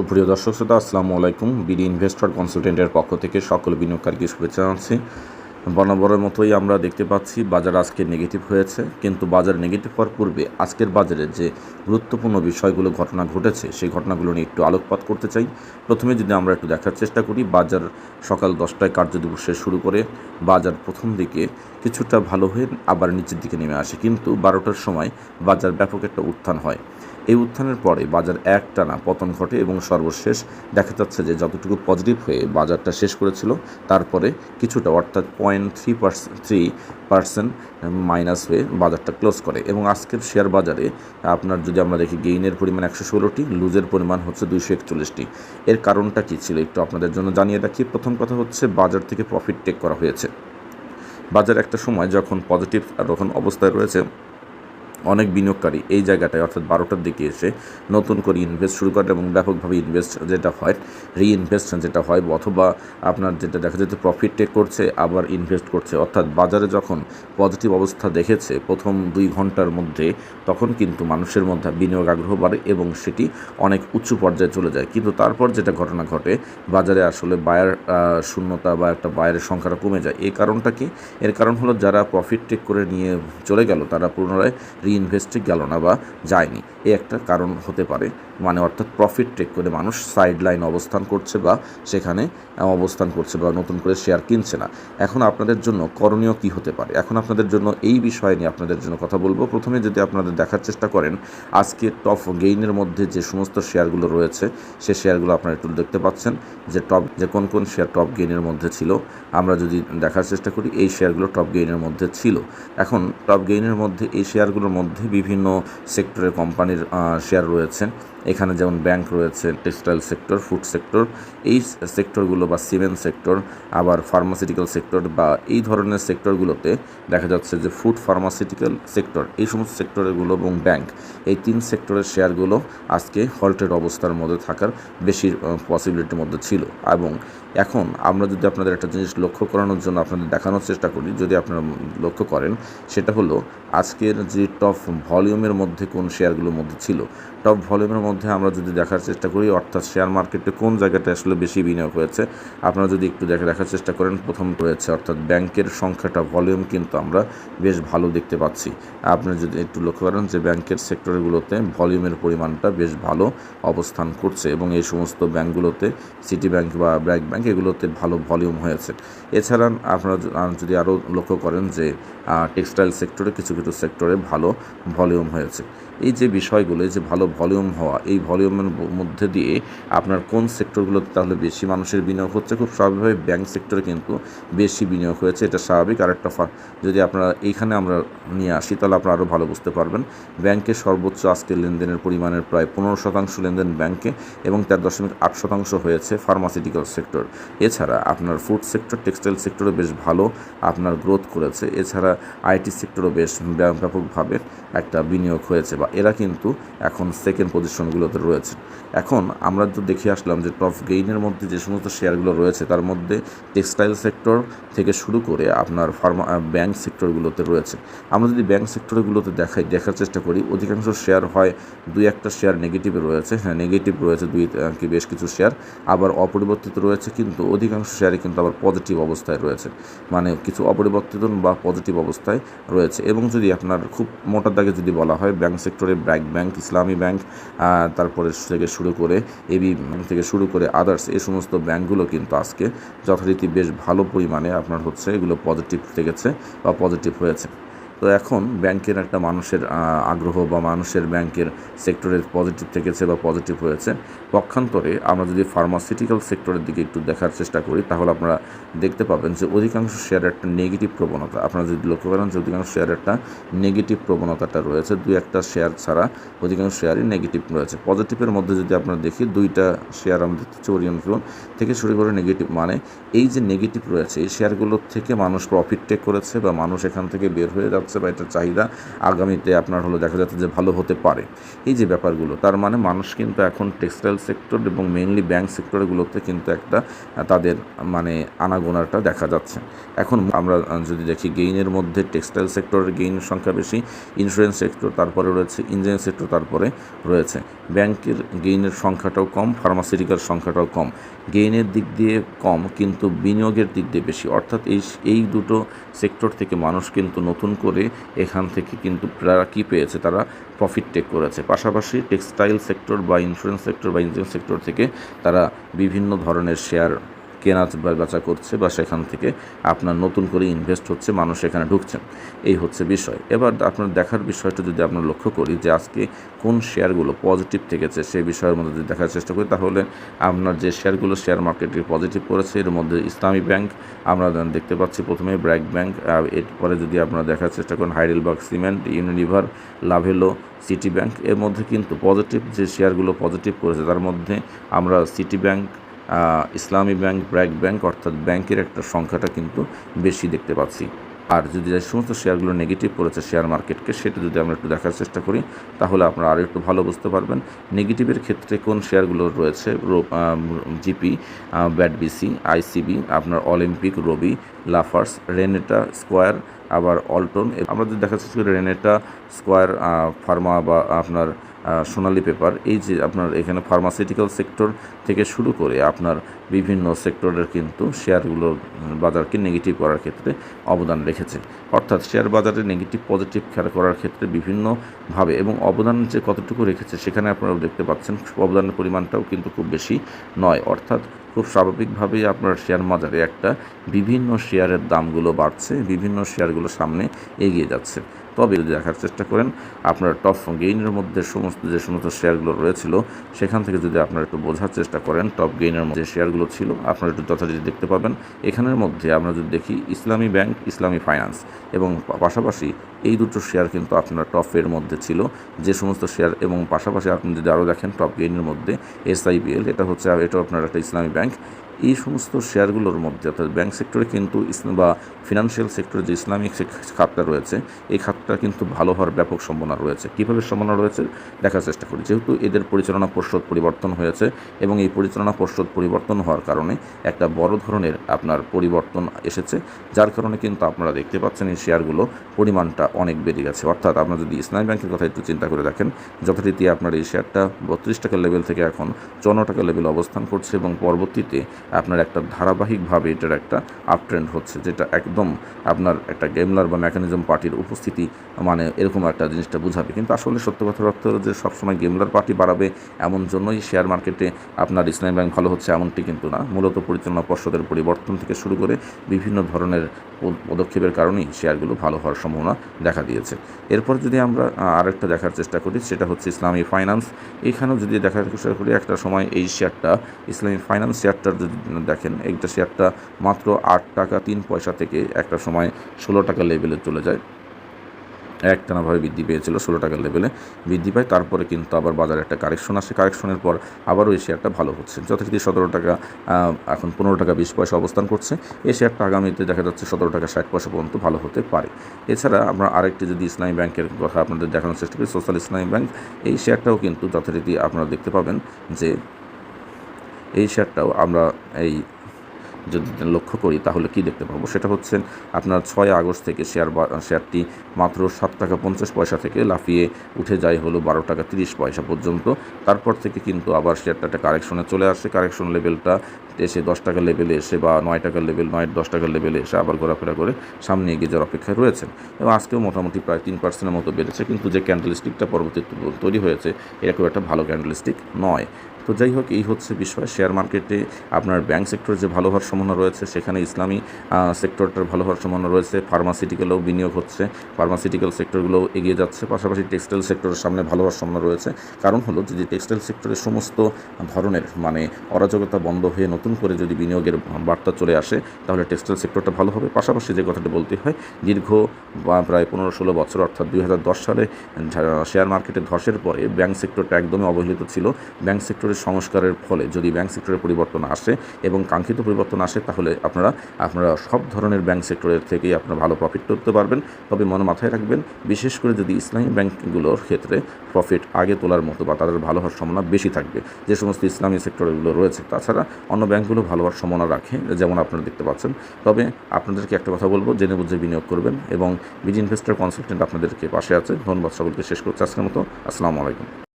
সুপ্রিয় দর্শক শ্রোতা, আসসালামু আলাইকুম। বিডি ইনভেস্টর কনসালটেন্টের পক্ষ থেকে সকল বিনিয়োগকারীকে শুভেচ্ছা জানাচ্ছি। বরাবরের মতোই আমরা দেখতে পাচ্ছি, বাজার আজকে নেগেটিভ হয়েছে, কিন্তু বাজার নেগেটিভ হওয়ার পূর্বে আজকের বাজারে যে গুরুত্বপূর্ণ বিষয়গুলো, ঘটনা ঘটেছে, সেই ঘটনাগুলো নিয়ে একটু আলোকপাত করতে চাই। প্রথমে যদি আমরা একটু দেখার চেষ্টা করি, বাজার সকাল দশটায় কার্যদিবসে শুরু করে বাজার প্রথম দিকে কিছুটা ভালো হয়ে আবার নিচের দিকে নেমে আসে, কিন্তু বারোটার সময় বাজার ব্যাপক একটা উত্থান হয়। এই উত্থানের পরে বাজার একটানা পতন ঘটে এবং সর্বশেষ দেখা যাচ্ছে যে যতটুকু পজিটিভ হয়ে বাজারটা শেষ করেছিল, তারপরে কিছুটা অর্থাৎ point three percent three percent minus হয়ে বাজারটা ক্লোজ করে। এবং আজকের শেয়ার বাজারে আপনার যদি আমরা দেখি গেইনের পরিমাণ একশো ষোলোটি লুজের পরিমাণ হচ্ছে দুইশো একচল্লিশটি। এর কারণটা কী ছিল একটু আপনাদের জন্য জানিয়ে রাখি। প্রথম কথা হচ্ছে বাজার থেকে প্রফিট টেক করা হয়েছে। বাজার একটা সময় যখন পজিটিভ তখন অবস্থায় রয়েছে অনেক বিনিয়োগকারী এই জায়গাটায়, অর্থাৎ বারোটার দিকে এসে নতুন করে ইনভেস্ট শুরু করে এবং ব্যাপকভাবে ইনভেস্ট যেটা হয় রিইনভেস্ট যেটা হয়, অথবা আপনার যেটা দেখা যেতে প্রফিট টেক করছে, আবার ইনভেস্ট করছে। অর্থাৎ বাজারে যখন পজিটিভ অবস্থা দেখেছে প্রথম দুই ঘণ্টার মধ্যে, তখন কিন্তু মানুষের মধ্যে বিনিয়োগ আগ্রহ বাড়ে এবং সেটি অনেক উচ্চ পর্যায়ে চলে যায়। কিন্তু তারপর যেটা ঘটনা ঘটে, বাজারে আসলে বায়ার শূন্যতা বা একটা বায়ারের সংখ্যাটা কমে যায়। এই কারণটা কি? এর কারণ হলো যারা প্রফিট টেক করে নিয়ে চলে গেল, তারা পুনরায় রিইনভেস্টে গেল না বা যায়নি। এ একটা কারণ হতে পারে। মানে অর্থাৎ প্রফিট টেক করে মানুষ সাইড লাইন অবস্থান করছে বা সেখানে অবস্থান করছে বা নতুন করে শেয়ার কিনছে না। এখন আপনাদের জন্য করণীয় কি হতে পারে? এখন আপনাদের জন্য এই বিষয় নিয়ে আপনাদের জন্য কথা বলব। প্রথমে যদি আপনাদের দেখার চেষ্টা করেন, আজকে টপ গেইনের মধ্যে যে সমস্ত শেয়ারগুলো রয়েছে, সে শেয়ারগুলো আপনারা একটু দেখতে পাচ্ছেন যে টপ যে কোন কোন শেয়ার টপ গেইনের মধ্যে ছিল। আমরা যদি দেখার চেষ্টা করি, এই শেয়ারগুলো টপ গেইনের মধ্যে ছিল। এখন টপ গেইনের মধ্যে এই শেয়ারগুলোর মধ্যে বিভিন্ন সেক্টরের কোম্পানির শেয়ার রয়েছে। এখানে যেমন ব্যাংক রয়েছে টেক্সটাইল সেক্টর ফুড সেক্টর এই সেক্টরগুলো বা সিমেন্ট সেক্টর আবার ফার্মাসিউটিক্যাল সেক্টর বা এই ধরনের সেক্টরগুলোতে দেখা যাচ্ছে যে ফুড ফার্মাসিউটিক্যাল সেক্টর এই সমস্ত সেক্টরগুলো এবং ব্যাংক এই তিন সেক্টরের শেয়ারগুলো আজকে হল্টেড অবস্থার মধ্যে থাকার বেশি পসিবিলিটির মধ্যে ছিল। এবং এখন আমরা যদি আপনাদের একটা জিনিস লক্ষ্য করানোর জন্য আপনাদের দেখানোর চেষ্টা করি, যদি আপনারা লক্ষ্য করেন, সেটা হলো আজকের যে টপ ভলিউমের মধ্যে কোন শেয়ারগুলোর মধ্যে ছিল টপ ভলিউমের মধ্যে আমরা যদি দেখার চেষ্টা করি, অর্থাৎ শেয়ার মার্কেটে কোন জায়গাটা আসলে বেশি বিনিয়োগ হয়েছে, আপনারা যদি একটু দেখে দেখার চেষ্টা করেন, প্রথম রয়েছে, অর্থাৎ ব্যাংকের সংখ্যাটা ভলিউম কিন্তু আমরা বেশ ভালো দেখতে পাচ্ছি। আপনি যদি একটু লক্ষ্য করেন যে ব্যাংকের সেক্টরগুলোতে ভলিউমের পরিমাণটা বেশ ভালো অবস্থান করছে এবং এই সমস্ত ব্যাংকগুলোতে সিটি ব্যাংক বা ব্র্যাক ব্যাংক এগুলোতে ভালো ভলিউম হয়েছে। এছাড়া আপনারা যদি আরও লক্ষ্য করেন যে টেক্সটাইল সেক্টরে কিছু কিছু সেক্টরে ভালো ভলিউম হয়েছে। এই যে বিষয়গুলো, এই যে ভালো ভলিউম হওয়া, এই ভলিউমের মধ্যে দিয়ে আপনার কোন সেক্টরগুলোতে তাহলে বেশি মানুষের বিনিয়োগ হচ্ছে, খুব স্বাভাবিকভাবে ব্যাংক সেক্টরে কিন্তু বেশি বিনিয়োগ হয়েছে, এটা স্বাভাবিক। আর একটা যদি আপনারা এইখানে আমরা নিয়ে আসি, তাহলে আপনারা আরও ভালো বুঝতে পারবেন। ব্যাংকে সর্বোচ্চ আজকে লেনদেনের পরিমাণের প্রায় পনেরো শতাংশ লেনদেন ব্যাংকে এবং তার দশমিক আট শতাংশ হয়েছে ফার্মাসিউটিক্যাল সেক্টর। এছাড়া আপনার ফুড সেক্টর, টেক্সটাইল সেক্টরও বেশ ভালো আপনার গ্রোথ করেছে। এছাড়া আইটি সেক্টরও বেশ ব্যাপকভাবে একটা বিনিয়োগ হয়েছে বা এরা কিন্তু এখন সেকেন্ড পজিশনগুলোতে রয়েছে। এখন আমরা তো দেখে আসলাম যে টপ গেইনের মধ্যে যে সমস্ত শেয়ারগুলো রয়েছে, তার মধ্যে টেক্সটাইল সেক্টর থেকে শুরু করে আপনার ফার্মা ব্যাংক সেক্টরগুলোতে রয়েছে। আমরা যদি ব্যাংক সেক্টরগুলোতে দেখাই, দেখার চেষ্টা করি, অধিকাংশ শেয়ার হয় দুই একটা শেয়ার নেগেটিভে রয়েছে। হ্যাঁ নেগেটিভ রয়েছে দুই কি বেশ কিছু শেয়ার আবার অপরিবর্তিত রয়েছে কিন্তু অধিকাংশ শেয়ারই কিন্তু আবার পজিটিভ অবস্থায় রয়েছে। মানে কিছু অপরিবর্তিত বা পজিটিভ অবস্থায় রয়েছে। এবং যদি আপনার খুব মোটার দাগে যদি বলা হয় ব্যাংক সেক্টরে ব্র্যাক ব্যাংক ইসলামী ব্যাংক তারপরে থেকে শুরু করে এবি থেকে শুরু করে আদার্স এই সমস্ত ব্যাংকগুলো কিন্তু আজকে যথারীতি বেশ ভালো পরিমাণে আপনার হচ্ছে এগুলো পজিটিভ থেকেছে বা পজিটিভ হয়েছে। তো এখন ব্যাংকের একটা মানুষের আগ্রহ বা মানুষের ব্যাংকের সেক্টরের পজিটিভ থেকেছে বা পজিটিভ হয়েছে, পক্ষান্তরে আমরা যদি ফার্মাসিউটিক্যাল সেক্টরের দিকে একটু দেখার চেষ্টা করি, তাহলে আপনারা দেখতে পাবেন যে অধিকাংশ শেয়ারের একটা নেগেটিভ প্রবণতা। আপনারা যদি লক্ষ্য করেন যে অধিকাংশ শেয়ারের একটা নেগেটিভ প্রবণতাটা রয়েছে, দুই একটা শেয়ার ছাড়া অধিকাংশ শেয়ারই নেগেটিভ রয়েছে। পজিটিভের মধ্যে যদি আপনারা দেখি, দুইটা শেয়ার আমরা দেখতে পাচ্ছি ওরিয়ন ফিউন থেকে শুরু করে নেগেটিভ। মানে এই যে নেগেটিভ রয়েছে, এই শেয়ারগুলোর থেকে মানুষ প্রফিট টেক করেছে বা মানুষ এখান থেকে বের হয়ে যাচ্ছে। যাচ্ছে বা এটার চাহিদা আগামীতে আপনার হলো দেখা যাচ্ছে যে ভালো হতে পারে। এই যে ব্যাপারগুলো, তার মানে মানুষ কিন্তু এখন টেক্সটাইল সেক্টর এবং মেইনলি ব্যাংক সেক্টরগুলোতে কিন্তু একটা তাদের মানে আনাগোনাটা দেখা যাচ্ছে। এখন আমরা যদি দেখি গেইনের মধ্যে টেক্সটাইল সেক্টরের গেইনের সংখ্যা বেশি ইন্স্যুরেন্স সেক্টর তারপরে রয়েছে ইঞ্জিনিয়ারিং সেক্টর তারপরে রয়েছে। ব্যাংকের গেইনের সংখ্যাটাও কম ফার্মাসিউটিক্যাল সংখ্যাটাও কম। গেইনের দিক দিয়ে কম, কিন্তু বিনিয়োগের দিক দিয়ে বেশি। অর্থাৎ এই এই দুটো সেক্টর থেকে মানুষ কিন্তু নতুন করে এখান থেকে কিন্তু তারা কী পেয়েছে? তারা প্রফিট টেক করেছে। পাশাপাশি টেক্সটাইল সেক্টর বা ইন্স্যুরেন্স সেক্টর বা ইঞ্জিনিয়ারিং সেক্টর থেকে তারা বিভিন্ন ধরনের শেয়ার কেনা বেচা করছে বা সেখান থেকে আপনার নতুন করে ইনভেস্ট হচ্ছে, মানুষ এখানে ঢুকছেন এই হচ্ছে বিষয়। এবার আপনার দেখার বিষয়টা যদি আমরা লক্ষ্য করি যে আজকে কোন শেয়ারগুলো পজিটিভ থেকেছে সেই বিষয়ের মধ্যে যদি দেখার চেষ্টা করি, তাহলে আপনার যে শেয়ারগুলো শেয়ার মার্কেটে পজিটিভ করেছে এর মধ্যে ইসলামী ব্যাংক আমরা দেখতে পাচ্ছি প্রথমে ব্র্যাক ব্যাংক এরপরে যদি আপনারা দেখার চেষ্টা করেন Heidelberg cement, Unilever, Lovello, City Bank, এর মধ্যে কিন্তু পজিটিভ যে শেয়ারগুলো পজিটিভ করেছে, তার মধ্যে আমরা City Bank Islami bank, BRAC bank, অর্থাৎ ব্যাংকের একটা সংখ্যাটা কিন্তু বেশি দেখতে পাচ্ছি। আর যদি যে সমস্ত শেয়ারগুলো নেগেটিভ করেছে শেয়ার মার্কেটকে, সেটা যদি আমরা একটু দেখার চেষ্টা করি, তাহলে আপনারা আরও একটু ভালো বুঝতে পারবেন নেগেটিভের ক্ষেত্রে কোন শেয়ারগুলো রয়েছে। জিপি ব্যাট বিসি আইসিবি, আপনার Olympic, Robi, Lafarge, Renata, Square, আবার অল্টন। আমরা যদি দেখার চেষ্টা করি, রেনেটা, স্কোয়ার ফার্মা বা আপনার সোনালী পেপার এই যে আপনার এখানে ফার্মাসিউটিক্যাল সেক্টর থেকে শুরু করে আপনার বিভিন্ন সেক্টরের কিন্তু শেয়ারগুলো বাজারকে নেগেটিভ করার ক্ষেত্রে অবদান রেখেছে। অর্থাৎ শেয়ার বাজারে নেগেটিভ পজিটিভ খেয়াল করার ক্ষেত্রে বিভিন্নভাবে এবং অবদান যে কতটুকু রেখেছে, সেখানে আপনারা দেখতে পাচ্ছেন অবদানের পরিমাণটাও কিন্তু খুব বেশি নয়। অর্থাৎ খুব স্বাভাবিকভাবেই আপনার শেয়ার বাজারে একটা বিভিন্ন শেয়ারের দামগুলো বাড়ছে, বিভিন্ন শেয়ারগুলো সামনে এগিয়ে যাচ্ছে। তবে যদি দেখার চেষ্টা করেন, আপনার টপ গেইনের মধ্যে সমস্ত, যে সমস্ত শেয়ারগুলো রয়েছিল, সেখান থেকে যদি আপনারা একটু বোঝার চেষ্টা করেন টপ গেইনের মধ্যে শেয়ারগুলো ছিল, আপনারা একটু যথারীতি দেখতে পাবেন। এখানের মধ্যে আমরা যদি দেখি, ইসলামী ব্যাংক, ইসলামী ফাইন্যান্স এবং পাশাপাশি এই দুটো শেয়ার কিন্তু আপনার টপের মধ্যে ছিল। যে সমস্ত শেয়ার এবং পাশাপাশি আপনি যদি আরও দেখেন টপ গেইনের মধ্যে এসআইবিএল এটা হচ্ছে এটাও আপনার একটা ইসলামী ব্যাংক। এই সমস্ত শেয়ারগুলোর মধ্যে, অর্থাৎ ব্যাংক সেক্টরে কিন্তু বা ফিনান্সিয়াল সেক্টরে যে ইসলামিক খাতটা রয়েছে, এই খাতটা কিন্তু ভালো হওয়ার ব্যাপক সম্ভাবনা রয়েছে। কীভাবে সম্ভাবনা রয়েছে? দেখার চেষ্টা করি। যেহেতু এদের পরিচালনা পর্ষদ পরিবর্তন হয়েছে এবং এই পরিচালনা পর্ষদ পরিবর্তন হওয়ার কারণে একটা বড় ধরনের আপনার পরিবর্তন এসেছে, যার কারণে কিন্তু আপনারা দেখতে পাচ্ছেন এই শেয়ারগুলো পরিমাণটা অনেক বেড়ে গেছে। অর্থাৎ আপনারা যদি ইসলামী ব্যাংকের কথা একটু চিন্তা করে দেখেন, যথারীতি আপনার এই শেয়ারটা বত্রিশ টাকার লেভেল থেকে এখন চুয়ান্ন টাকার লেভেল অবস্থান করছে এবং পরবর্তীতে আপনার একটা ধারাবাহিকভাবে এটার একটা আপ ট্রেন্ড হচ্ছে, যেটা একদম আপনার একটা গেমলার বা মেকানিজম পার্টির উপস্থিতি মানে এরকম একটা জিনিসটা বোঝাবে। কিন্তু আসলে সত্য কথার অর্থ যে সবসময় গেমলার পার্টি বাড়াবে এমন জন্যই শেয়ার মার্কেটে আপনার ইসলামী ব্যাংক ভালো হচ্ছে এমনটি কিন্তু না। মূলত পরিচালনা পর্ষদের পরিবর্তন থেকে শুরু করে বিভিন্ন ধরনের পদক্ষেপের কারণেই শেয়ারগুলো ভালো হওয়ার সম্ভাবনা দেখা দিয়েছে। এরপর যদি আমরা আরেকটা দেখার চেষ্টা করি, সেটা হচ্ছে ইসলামী ফাইন্যান্স এখানেও যদি দেখার চেষ্টা করি, একটা সময় এই শেয়ারটা ইসলামী ফাইন্যান্স শেয়ারটার যদি দেখেন, এইটা শেয়ারটা মাত্র আট টাকা, তিন পয়সা থেকে একটা সময় ষোলো টাকা লেভেলে চলে যায়। একটানাভাবে বৃদ্ধি পেয়েছিল ষোলো টাকার লেভেলে বৃদ্ধি পায়। তারপরে কিন্তু আবার বাজারে একটা কারেকশন আসে। কারেকশনের পর আবারও এই শেয়ারটা ভালো হচ্ছে। যথারীতি সতেরো টাকা এখন পনেরো টাকা, বিশ পয়সা অবস্থান করছে। এই শেয়ারটা আগামীতে দেখা যাচ্ছে সতেরো টাকা, ষাট পয়সা পর্যন্ত ভালো হতে পারে। এছাড়া আমরা আরেকটি যদি ইসলামী ব্যাংকের কথা আপনাদের দেখানোর চেষ্টা করি, সোশ্যাল ইসলামী ব্যাংক, এই শেয়ারটাও কিন্তু যথারীতি আপনারা দেখতে পাবেন যে এই শেয়ারটাও আমরা এই যদি লক্ষ্য করি, তাহলে কি দেখতে পাবো? সেটা হচ্ছে আপনার ছয় আগস্ট থেকে শেয়ার শেয়ারটি মাত্র সাত টাকা পঞ্চাশ পয়সা থেকে লাফিয়ে উঠে যায় হলো বারো টাকা তিরিশ পয়সা পর্যন্ত। তারপর থেকে কিন্তু আবার শেয়ারটা একটা কারেকশনে চলে আসে। কারেকশন লেভেলটা এসে দশ টাকার লেভেলে এসে বা নয় টাকার লেভেল নয় দশ টাকার লেভেলে এসে আবার ঘোরাফেরা করে সামনে এগিয়ে যাওয়ার অপেক্ষায় রয়েছেন। এবং আজকেও মোটামুটি প্রায় তিন পার্সেন্টের মতো বেড়েছে। কিন্তু যে ক্যান্ডেল স্টিকটা পরবর্তীতে তৈরি হয়েছে, এটা খুব একটা ভালো ক্যান্ডেল স্টিক নয়। তো যাই হোক, এই হচ্ছে বিষয়। শেয়ার মার্কেটে আপনার ব্যাংক সেক্টর যে ভালো হওয়ার সম্ভাবনা রয়েছে, সেখানে ইসলামী সেক্টরটার ভালো হওয়ার সম্ভাবনা রয়েছে। ফার্মাসিউটিক্যালেও বিনিয়োগ হচ্ছে। ফার্মাসিউটিক্যাল সেক্টরগুলোও এগিয়ে যাচ্ছে। পাশাপাশি টেক্সটাইল সেক্টরের সামনে ভালো হওয়ার সম্ভাবনা রয়েছে। কারণ হলো, যদি টেক্সটাইল সেক্টরের সমস্ত ধরনের মানে অরাজকতা বন্ধ হয়ে নতুন করে যদি বিনিয়োগের বার্তা চলে আসে, তাহলে টেক্সটাইল সেক্টরটা ভালো হবে। পাশাপাশি যে কথাটা বলতে হয়, দীর্ঘ প্রায় পনেরো ষোলো বছর, অর্থাৎ দুই হাজার দশ সালে শেয়ার মার্কেটে ধসের পরে ব্যাংক সেক্টরটা একদমই অবহেলিত ছিল। ব্যাংক সেক্টরের সংস্কারের ফলে যদি ব্যাংক সেক্টরের পরিবর্তন আসে এবং কাঙ্ক্ষিত পরিবর্তন আসে, তাহলে আপনারা আপনারা সব ধরনের ব্যাংক সেক্টরের থেকেই আপনারা ভালো প্রফিট করতে পারবেন। তবে মনে মাথায় রাখবেন, বিশেষ করে যদি ইসলামী ব্যাংকগুলোর ক্ষেত্রে প্রফিট আগে তোলার মতো বা তাদের ভালো হওয়ার সম্ভাবনা বেশি থাকবে, যে সমস্ত ইসলামী সেক্টরগুলো রয়েছে, তাছাড়া অন্য ব্যাংকগুলো ভালো হওয়ার সম্ভাবনা রাখে, যেমন আপনারা দেখতে পাচ্ছেন। তবে আপনাদেরকে একটা কথা বলব, জেনে বুঝে বিনিয়োগ করবেন এবং বিজি ইনভেস্টর কনসালটেন্ট আপনাদেরকে পাশে আছে। ধন্যবাদ সকলকে, শেষ করছে আজকের মতো। আসসালামু আলাইকুম।